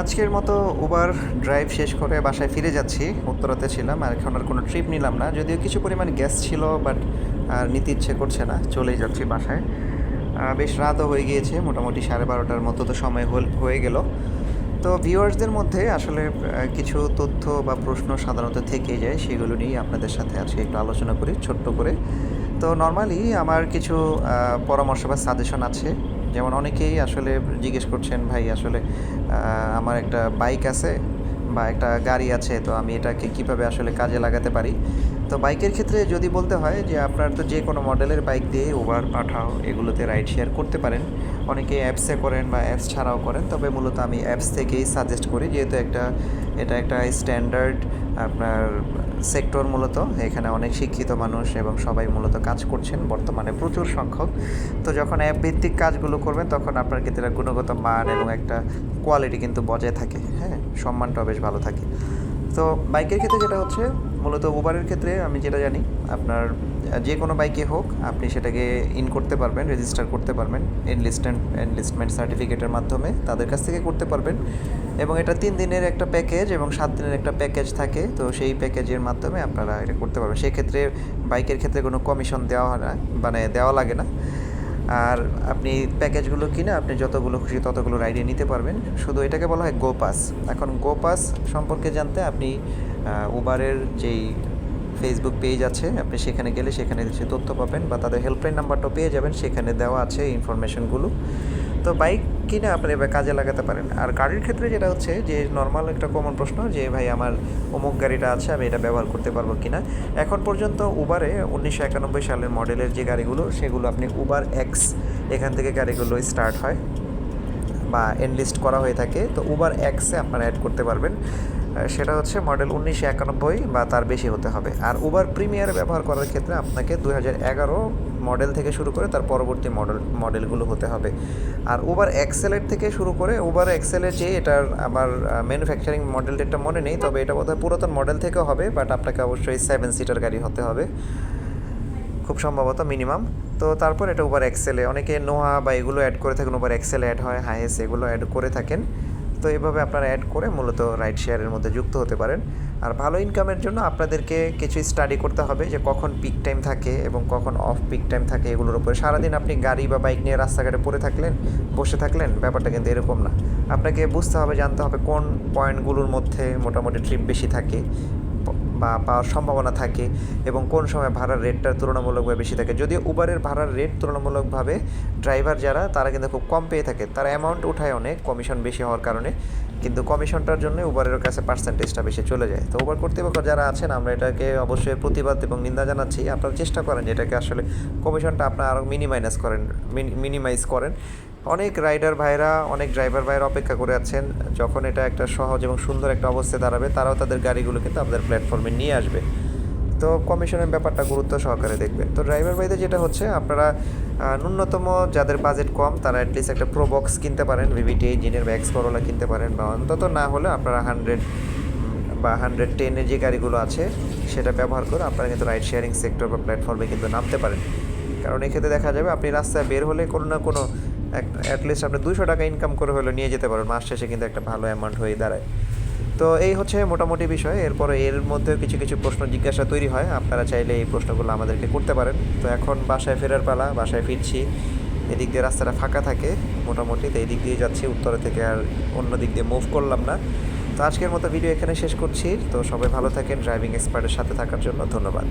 আজকের মতো Uber drive শেষ করে বাসায় ফিরে যাচ্ছি। উত্তরাতে ছিলাম আর এখন আর কোনো ট্রিপ নিলাম না। যদিও কিছু পরিমাণ গ্যাস ছিল বাট আর নিতে ইচ্ছে করছে না। চলেই যাচ্ছি বাসায়। বেশ রাতও হয়ে গিয়েছে, মোটামুটি সাড়ে বারোটার মতো তো সময় হয়ে গেল। তো ভিউয়ার্সদের মধ্যে আসলে কিছু তথ্য বা প্রশ্ন সাধারণত থেকেই যায়, সেগুলো নিয়ে আপনাদের সাথে আজকে একটু আলোচনা করি, ছোট্ট করে। তো নর্মালি আমার কিছু পরামর্শ বা সাজেশন আছে। যেমন অনেকেই আসলে জিজ্ঞেস করছেন, ভাই, আসলে আমার একটা বাইক আছে বা একটা গাড়ি আছে, তো আমি এটাকে কীভাবে আসলে কাজে লাগাতে পারি? তো বাইকের ক্ষেত্রে যদি বলতে হয় যে, আপনার তো যে কোনো মডেলের বাইক দিয়ে উবার পাঠাও, এগুলোতে রাইড শেয়ার করতে পারেন। অনেকে অ্যাপসে করেন বা অ্যাপস ছাড়াও করেন, তবে মূলত আমি অ্যাপস থেকেই সাজেস্ট করি, যেহেতু একটা, এটা একটা স্ট্যান্ডার্ড আপনার সেক্টর মূলত, এখানে অনেক শিক্ষিত মানুষ এবং সবাই মূলত কাজ করছেন, বর্তমানে প্রচুর সংখ্যক। তো যখন অ্যাপ ভিত্তিক কাজগুলো করবেন, তখন আপনার ক্ষেত্রে গুণগত মান এবং একটা কোয়ালিটি কিন্তু বজায় থাকে হ্যাঁ? সম্মানটাও বেশ ভালো থাকে। তো বাইকের ক্ষেত্রে যেটা হচ্ছে, মূলত উবারের ক্ষেত্রে আমি যেটা জানি, আপনার যে কোনো বাইকে হোক, আপনি সেটাকে ইন করতে পারবেন রেজিস্টার করতে পারবেন এনলিস্টমেন্ট এনলিস্টমেন্ট সার্টিফিকেটের মাধ্যমে তাদের কাছ থেকে করতে পারবেন। এবং এটা তিন দিনের একটা প্যাকেজ এবং সাত দিনের একটা প্যাকেজ থাকে, তো সেই প্যাকেজের মাধ্যমে আপনারা এটা করতে পারবেন। সেক্ষেত্রে বাইকের ক্ষেত্রে কোনো কমিশন দেওয়া হয় না মানে দেওয়া লাগে না। আর আপনি প্যাকেজগুলো কিনে আপনি যতগুলো খুশি ততগুলো রাইডে নিতে পারবেন। শুধু এটাকে বলা হয় গো পাস এখন গো পাস সম্পর্কে জানতে আপনি উবারের যেই ফেসবুক পেজ আছে, আপনি সেখানে গেলে সেখানে সে তথ্য পাবেন বা তাদের হেল্পলাইন নাম্বারটাও পেয়ে যাবেন, সেখানে দেওয়া আছে ইনফরমেশনগুলো তো বাইক কিনে আপনি এবার কাজে লাগাতে পারেন। আর গাড়ির ক্ষেত্রে যেটা হচ্ছে যে নর্মাল একটা কমন প্রশ্ন যে, ভাই, আমার অমুক গাড়িটা আছে, আমি এটা ব্যবহার করতে পারব কিনা? এখন পর্যন্ত উবারে উনিশশো একানব্বই সালের মডেলের যে গাড়িগুলো, সেগুলো আপনি উবার এক্স এখান থেকে গাড়িগুলো স্টার্ট হয়। বা এনলিস্ট করা হয়ে থাকে, তো উবার এক্সে আপনারা অ্যাড করতে পারবেন। সেটা হচ্ছে মডেল উনিশশো একানব্বই বা তার বেশি হতে হবে। আর উবার প্রিমিয়ার ব্যবহার করার ক্ষেত্রে আপনাকে হাজার এগারো মডেল থেকে শুরু করে তার পরবর্তী মডেল মডেলগুলো হতে হবে। আর উবার এক্সেলের থেকে শুরু করে উবার এক্সেলের যে এটার আমার ম্যানুফ্যাকচারিং মডেল ডেটটা মনে নেই, তবে এটা বোধহয় পুরাতন মডেল থেকেও হবে বাট আপনাকে অবশ্যই সেভেন সিটার গাড়ি হতে হবে। খুব সম্ভবত মিনিমাম। তো তারপর এটা উবার এক্সেলে অনেকে নোহা বা এগুলো অ্যাড করে থাকেন উবার এক্সেল অ্যাড হয় হাইএস এগুলো অ্যাড করে থাকেন। তো এভাবে আপনারা অ্যাড করে মূলত রাইড শেয়ারের মধ্যে যুক্ত হতে পারেন। আর ভালো ইনকামের জন্য আপনাদেরকে কিছু স্টাডি করতে হবে যে কখন পিক টাইম থাকে এবং কখন অফ পিক টাইম থাকে এগুলোর উপরে। সারাদিন আপনি গাড়ি বা বাইক নিয়ে রাস্তাঘাটে পড়ে থাকলেন, বসে থাকলেন, ব্যাপারটা কিন্তু এরকম না। আপনাকে বুঝতে হবে, জানতে হবে কোন পয়েন্টগুলোর মধ্যে মোটামুটি ট্রিপ বেশি থাকে। বা পাওয়ার সম্ভাবনা থাকে এবং কোন সময় ভাড়ার রেটটা তুলনামূলকভাবে বেশি থাকে। যদিও উবারের ভাড়ার রেট তুলনামূলকভাবে ড্রাইভার যারা, তারা কিন্তু খুব কম পেয়ে থাকে। তারা অ্যামাউন্ট উঠায় অনেক কমিশন বেশি হওয়ার কারণে। কিন্তু কমিশনটার জন্য উবারের কাছে পার্সেন্টেজটা বেশি চলে যায়। তো উবার কর্তৃপক্ষ যারা আছেন, আমরা এটাকে অবশ্যই প্রতিবাদ এবং নিন্দা জানাচ্ছি। আপনারা চেষ্টা করেন যে এটাকে আসলে কমিশনটা আপনারা আরও মিনিমাইনাস করেন মিনিমাইজ করেন। অনেক রাইডার ভাইরা, অনেক ড্রাইভার ভাইরা অপেক্ষা করে আছেন। যখন এটা একটা সহজ এবং সুন্দর একটা অবস্থায় দাঁড়াবে, তারাও তাদের গাড়িগুলো কিন্তু আপনাদের প্ল্যাটফর্মে নিয়ে আসবে। তো কমিশনের ব্যাপারটা গুরুত্ব সহকারে দেখবেন। তো ড্রাইভার ভাইদের যেটা হচ্ছে, আপনারা ন্যূনতম যাদের বাজেট কম, তারা অ্যাটলিস্ট একটা প্রো বক্স কিনতে পারেন ভিভিটি ইঞ্জিনের ব্যাক্স করোলা কিনতে পারেন, বা অন্তত না হলে আপনারা হান্ড্রেড বা হান্ড্রেড টেনের যে গাড়িগুলো আছে, সেটা ব্যবহার করে আপনারা কিন্তু রাইড শেয়ারিং সেক্টর বা প্ল্যাটফর্মে কিন্তু নামতে পারেন। কারণ এক্ষেত্রে দেখা যাবে, আপনি রাস্তায় বের হলে কোনো না কোনো অ্যাটলিস্ট আপনি দুশো টাকা ইনকাম করে হলেও নিয়ে যেতে পারেন। মাস শেষে কিন্তু একটা ভালো অ্যামাউন্ট হয়ে দাঁড়ায়। তো এই হচ্ছে মোটামুটি বিষয়। এরপরে এর মধ্যেও কিছু কিছু প্রশ্ন জিজ্ঞাসা তৈরি হয়। আপনারা চাইলে এই প্রশ্নগুলো আমাদেরকে করতে পারেন। তো এখন বাসায় ফেরার পালা, বাসায় ফিরছি। এদিক দিয়ে রাস্তাটা ফাঁকা থাকে মোটামুটি, তো এই দিক দিয়ে যাচ্ছি। উত্তরে থেকে আর অন্য দিক দিয়ে মুভ করলাম না। তো আজকের মতো ভিডিও এখানে শেষ করছি। তো সবাই ভালো থাকেন। ড্রাইভিং এক্সপার্টের সাথে থাকার জন্য ধন্যবাদ।